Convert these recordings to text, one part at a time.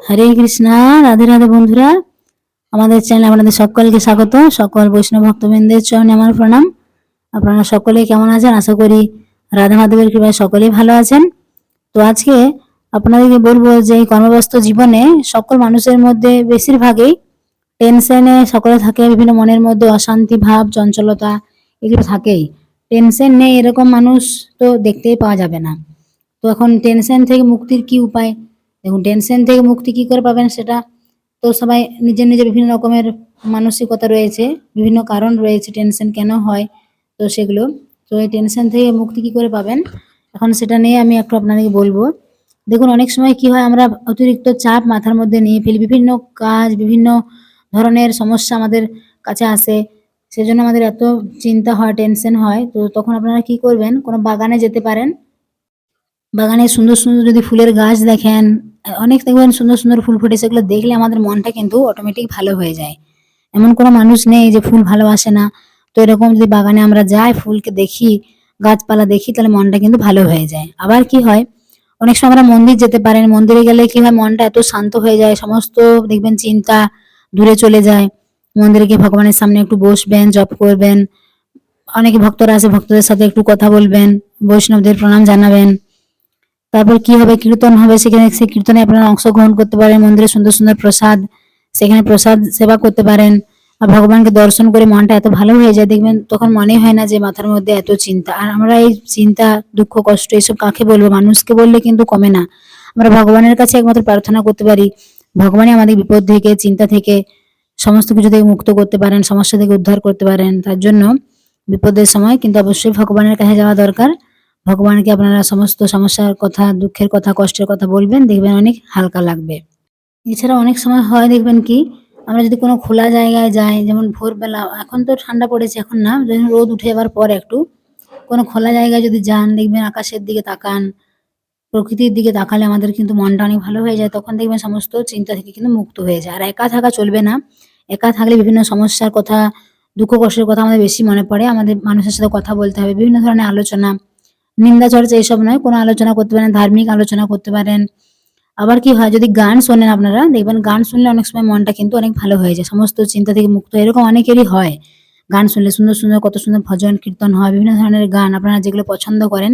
হরে কৃষ্ণা, রাধে রাধে বন্ধুরা। আমাদের চ্যানেলে আপনাদের সকলকে স্বাগত। সকল বৈষ্ণব ভক্তবৃন্দের চরণে আমার প্রণাম। আপনারা সকলেই কেমন আছেন? আশা করি রাধা মাধবের কৃপায় সকলেই ভালো আছেন। তো আজকে আপনাদেরকে বলব যে এই কর্মব্যস্ত জীবনে সকল মানুষের মধ্যে বেশিরভাগই টেনশনে সকলে থাকে, বিভিন্ন মনের মধ্যে অশান্তি, ভাব, চঞ্চলতা এগুলো থাকেই। টেনশন নেই, এরকম মানুষ তো দেখতেই পাওয়া যাবে না। তো এখন টেনশন থেকে মুক্তির কি উপায়? দেখুন টেনশন থেকে মুক্তি কি করে পাবেন সেটা তো সবাই নিজের নিজের বিভিন্ন রকমের মানসিকতা রয়েছে, বিভিন্ন কারণ রয়েছে টেনশন কেন হয় তো সেগুলো। তো এই টেনশন থেকে মুক্তি কি করে পাবেন? এখন সেটা নিয়ে আমি একটু আপনাদেরকে বলব। দেখুন, অনেক সময় কি হয়, আমরা অতিরিক্ত চাপ মাথার মধ্যে নিয়ে ফেলি, বিভিন্ন কাজ, বিভিন্ন ধরনের সমস্যা আমাদের কাছে আসে, সেজন্য আমাদের এত চিন্তা হয় টেনশন হয়, তো তখন আপনারা কি করবেন, কোনো বাগানে যেতে পারেন। বাগানে সুন্দর সুন্দর যদি ফুলের গাছ দেখেন অনেক দেখবেন সুন্দর সুন্দর ফুল ফুটে সেগুলো দেখলে আমাদের মনটা কিন্তু অটোমেটিক ভালো হয়ে যায়। এমন কোনো মানুষ নেই যে ফুল ভালোবাসে না। তো এরকম যদি বাগানে আমরা যাই, ফুলকে দেখি, গাছপালা দেখি, তাহলে মনটা কিন্তু ভালো হয়ে যায়। আবার কি হয়, অনেক সময় আমরা মন্দির যেতে পারেন, মন্দিরে গেলে কি হয়, মনটা এত শান্ত হয়ে যায়, সমস্ত দেখবেন চিন্তা দূরে চলে যায়। মন্দিরে গিয়ে ভগবানের সামনে একটু বসবেন, জপ করবেন। অনেকে ভক্তরা আছে, ভক্তদের সাথে একটু কথা বলবেন, বৈষ্ণবদের প্রণাম জানাবেন। তারপর কি হবে? কীর্তন হবে। সেখানে সেই কীর্তনে আপনারা অংশগ্রহণ করতে পারেন, মন্দিরে সুন্দর সুন্দর প্রসাদ। সেখানে প্রসাদ সেবা করতে পারেন। আর ভগবানকে দর্শন করে মনটা এত ভালো হয়ে যায়, দেখবেন তখন মনে হয় না যে মাথার মধ্যে এত চিন্তা। আর আমরা এই চিন্তা, দুঃখ, কষ্ট এসব কাকে বলব? মানুষকে বললে কিন্তু কমে না। আমরা ভগবানের কাছে একমাত্র প্রার্থনা করতে পারি। ভগবানই আমাদের বিপদ থেকে, চিন্তা থেকে সমস্ত কিছু থেকে মুক্ত করতে পারেন, সমস্যা থেকে উদ্ধার করতে পারেন। তার জন্য বিপদের সময় কিন্তু অবশ্যই ভগবানের কাছে যাওয়া দরকার। ভগবানকে আপনারা সমস্ত সমস্যার কথা, দুঃখের কথা, কষ্টের কথা বলবেন, দেখবেন অনেক হালকা লাগবে। এছাড়া অনেক সময় হয়, দেখবেন কি, আমরা যদি কোনো খোলা জায়গায় যাই, যেমন ভোরবেলা, এখন তো ঠান্ডা পড়েছে, এখন না, যখন রোদ উঠে যাবার পর একটু, কোনো খোলা জায়গায় যদি যান, দেখবেন আকাশের দিকে তাকান, প্রকৃতির দিকে তাকালে আমাদের কিন্তু মনটা অনেক ভালো হয়ে যায়, তখন দেখবেন সমস্ত চিন্তা থেকে কিন্তু মুক্ত হয়ে যায়। আর একা থাকা চলবে না, একা থাকলে বিভিন্ন সমস্যার কথা, দুঃখ, কষ্টের কথা আমাদের বেশি মনে পড়ে, আমাদের মানুষের সাথে কথা বলতে হবে, বিভিন্ন ধরনের আলোচনা নিন্দা চর্চা এইসব নয়, কোনো আলোচনা করতে পারেন, ধার্মিক আলোচনা করতে পারেন। আবার কি হয়, যদি গান শোনেন আপনারা, দেখবেন গান শুনলে অনেক সময় মনটা কিন্তু অনেক ভালো হয়ে যায়, সমস্ত চিন্তা থেকে মুক্ত এরকম অনেকেরই হয়। গান শুনলে সুন্দর সুন্দর, কত সুন্দর ভজন, কীর্তন হয়, বিভিন্ন ধরনের গান আপনারা যেগুলো পছন্দ করেন,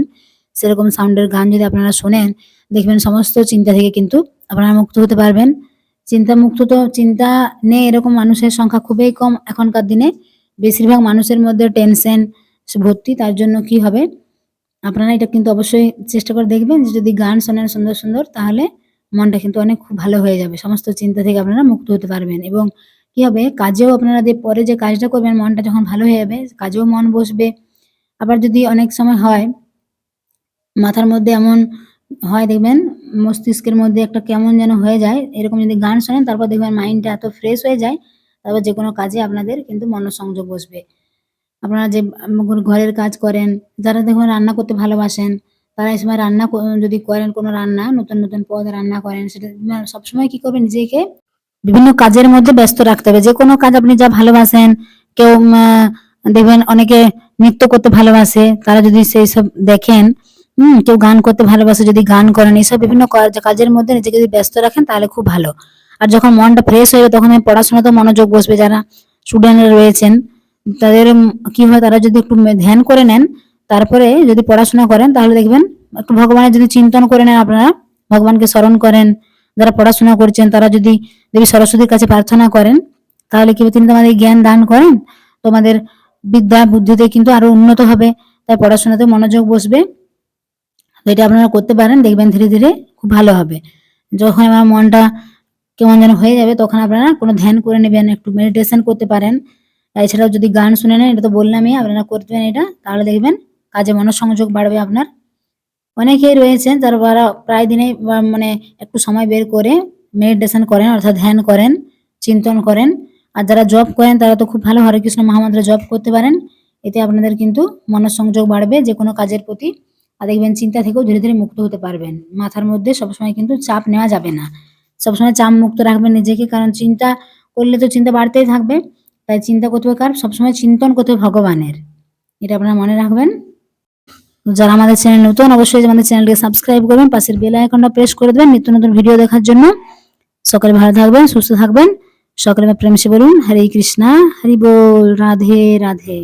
সেরকম সাউন্ডের গান যদি আপনারা শোনেন, দেখবেন সমস্ত চিন্তা থেকে কিন্তু আপনারা মুক্ত হতে পারবেন। চিন্তা মুক্ত তো, চিন্তা নেই, এরকম মানুষের সংখ্যা খুবই কম এখনকার দিনে। বেশিরভাগ মানুষের মধ্যে টেনশন ভর্তি, তার জন্য কি হবে? আপনারা এটা কিন্তু অবশ্যই চেষ্টা করে দেখবেন যে যদি গান শোনেন সুন্দর সুন্দর, তাহলে মনটা কিন্তু অনেক খুব ভালো হয়ে যাবে। সমস্ত চিন্তা থেকে আপনারা মুক্ত হতে পারবেন এবং কি হবে? কাজেও আপনারা যে পরে যে কাজটা করবেন, মনটা যখন ভালো হয়ে যাবে, কাজেও মন বসবে। আবার যদি অনেক সময় হয়, মাথার মধ্যে এমন হয়, দেখবেন মস্তিষ্কের মধ্যে একটা কেমন যেন হয়ে যায়, এরকম যদি গান শোনেন, তারপর দেখবেন মাইন্ডটা এত ফ্রেশ হয়ে যায়, তারপর যে কোনো কাজে আপনাদের কিন্তু মনোসংযোগ বসবে। আপনারা যে ঘরের কাজ করেন, যারা দেখবেন রান্না করতে ভালোবাসেন, তারা এই সময় রান্না যদি করেন কোনো রান্না, নতুন নতুন পদ রান্না করেন, সেটা সবসময় কি করবেন? নিজেকে বিভিন্ন কাজের মধ্যে ব্যস্ত রাখতে হবে। যে কোনো কাজ আপনি যা ভালোবাসেন, কেউ দেখবেন অনেকে নৃত্য করতে ভালোবাসে, তারা যদি সেই সব দেখেন হুম কেউ গান করতে ভালোবাসে, যদি গান করেন, এইসব বিভিন্ন কাজের মধ্যে নিজেকে যদি ব্যস্ত রাখেন, তাহলে খুব ভালো। আর যখন মনটা ফ্রেশ হয়ে তখন পড়াশোনাতেও মনোযোগ বসবে যারা স্টুডেন্টরা রয়েছেন। তাদের কি হয়, তারা যদি একটু ধ্যান করে নেন, তারপরে যদি পড়াশোনা করেন, তাহলে দেখবেন একটু ভগবানের যদি চিন্তন করে নেন আপনারা, ভগবানকে স্মরণ করেন, যারা পড়াশোনা করছেন, তারা যদি দেবী সরস্বতীর কাছে প্রার্থনা করেন, তাহলে কি তিনি তোমাদের জ্ঞান দান করেন? তোমাদের বিদ্যা বুদ্ধিতে কিন্তু আরও উন্নত হবে, তাই পড়াশোনাতে মনোযোগ বসবে। তো এটা আপনারা করতে পারেন, দেখবেন ধীরে ধীরে খুব ভালো হবে। যখন আমার মনটা কেমন যেন হয়ে যাবে, তখন আপনারা কোনো ধ্যান করে নেবেন, একটু মেডিটেশন করতে পারেন। এছাড়াও যদি গান শুনে নেন, এটা তো বললামই, আপনারা করবেন এটা, তাহলে দেখবেন কাজে মনোসংযোগ বাড়বে আপনার। অনেকেই রয়েছেন যারা প্রায় দিনে মানে একটু সময় বের করে মেডিটেশন করেন, অর্থাৎ ধ্যান করেন, চিন্তন করেন, আর যারা জব করেন, তারা তো খুব ভালো হরে কৃষ্ণ মহামন্ত্র জব করতে পারেন, এতে আপনাদের কিন্তু মনোসংযোগ বাড়বে যে কোনো কাজের প্রতি, আর দেখবেন চিন্তা থেকেও ধীরে ধীরে মুক্ত হতে পারবেন। মাথার মধ্যে সবসময় কিন্তু চাপ নেওয়া যাবে না। সবসময় চাপ মুক্ত রাখবেন নিজেকে, কারণ চিন্তা করলে তো চিন্তা বাড়তেই থাকবে। তাই চিন্তা করতে হবে কার? সবসময় চিন্তন করতে হবে ভগবানের। এটা আপনারা মনে রাখবেন। যারা আমাদের চ্যানেল নতুন, অবশ্যই আমাদের চ্যানেলকে সাবস্ক্রাইব করবেন, পাশের বেল আইকনটা প্রেস করে দেবেন নিত্য নতুন ভিডিও দেখার জন্য। সকালে ভালো থাকবেন, সুস্থ থাকবেন। সকালে প্রেমসে বলুন, হরে কৃষ্ণা, হরি বল, রাধে রাধে।